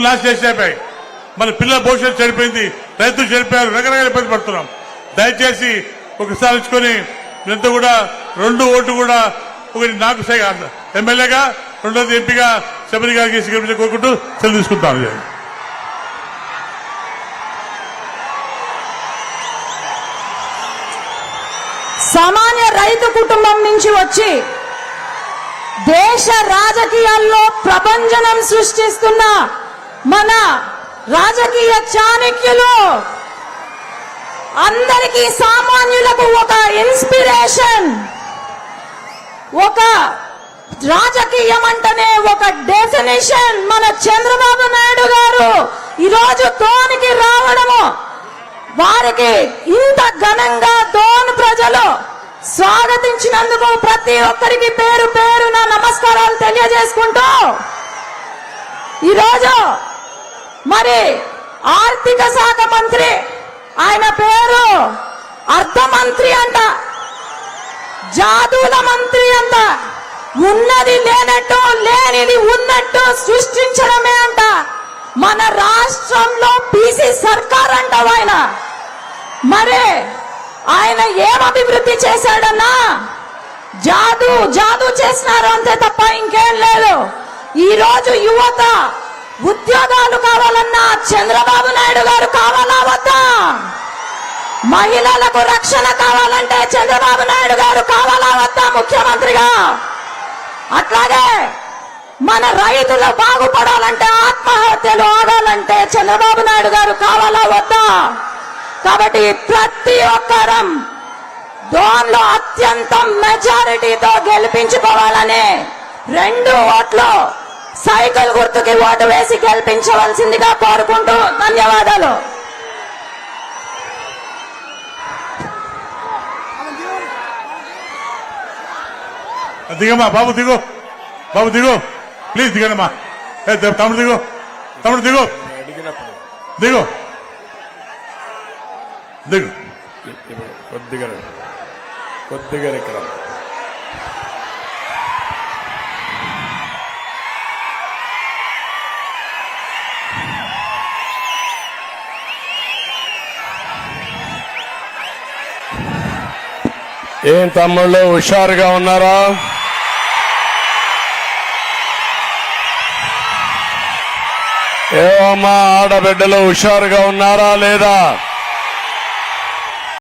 Loss చేసేపాయి మన పిల్లల భవిష్యత్తు చెడిపోయింది రైతులు చెడిపోయారు రకరకాల ఇబ్బంది పడుతున్నాం. దయచేసి ఒకసారి ఇచ్చుకొని మీరంతా కూడా రెండు ఓటు కూడా ఒకటి నాకు ఎమ్మెల్యేగా రెండోది ఎంపీగా శబరి గారికి స్వీకరించే కోరుకుంటూ సెలవు తీసుకుంటాను సామాన్య రైతు కుటుంబం నుంచి వచ్చి దేశ రాజకీయాల్లో ప్రభంజనం సృష్టిస్తున్న మన రాజకీయ చాణక్యులు. అందరికీ సామాన్యులకు ఒక ఇన్స్పిరేషన్. ఒక రాజకీయం అంటేనే ఒక డెఫినేషన్. మన చంద్రబాబు నాయుడు గారు ఈరోజు తోనికి రావడము. వారికి ఇంత ఘనంగా దోన్ ప్రజలు స్వాగతించినందుకు ప్రతి ఒక్కరికి పేరు పేరున నమస్కారాలు తెలియజేసుకుంటూ ఈరోజు మరి ఆర్థిక శాఖ మంత్రి ఆయన పేరు అర్థమంత్రి అంట. జాదుల మంత్రి అంట. ఉన్నది లేనట్టు లేనిది ఉన్నట్టు సృష్టించడమే అంట. మన రాష్ట్రంలో బీసీ సర్కార్ అంటావు ఆయన. మరే ఆయన ఏం అభివృద్ధి చేశాడన్నా? జాదు జాదు చేసినారు అంతే తప్ప ఇంకేం లేదు. ఈ రోజు యువత ఉద్యోగాలు కావాలన్నా చంద్రబాబు నాయుడు గారు కావాలా వద్దా? మహిళలకు రక్షణ కావాలంటే చంద్రబాబు నాయుడు గారు కావాలా వద్దా ముఖ్యమంత్రిగా? అట్లాగే మన రైతులు బాగుపడాలంటే ఆత్మహత్యలు ఆగాలంటే చంద్రబాబు నాయుడు గారు కావాలా వద్దా? కాబట్టి ప్రతి ఒక్కరం దోన్లో అత్యంత మెజారిటీతో గెలిపించుకోవాలనే రెండు ఓట్లు సైకిల్ గుర్తుకి ఓటు వేసి గెలిపించవలసిందిగా కోరుకుంటూ ధన్యవాదాలు. దిగమ్మా బాబు దిగు. బాబు దిగు. ప్లీజ్ దిగనమ్మా తమ్ముడు దిగు. తమ్ముడు దిగు. దిగు. దిగు. కొద్దిగా. కొద్దిగా ఇక్కడ. ఏం తమ్ముళ్ళు హుషారుగా ఉన్నారా? ఏమమ్మా ఆడబిడ్డలు హుషారుగా ఉన్నారా లేదా?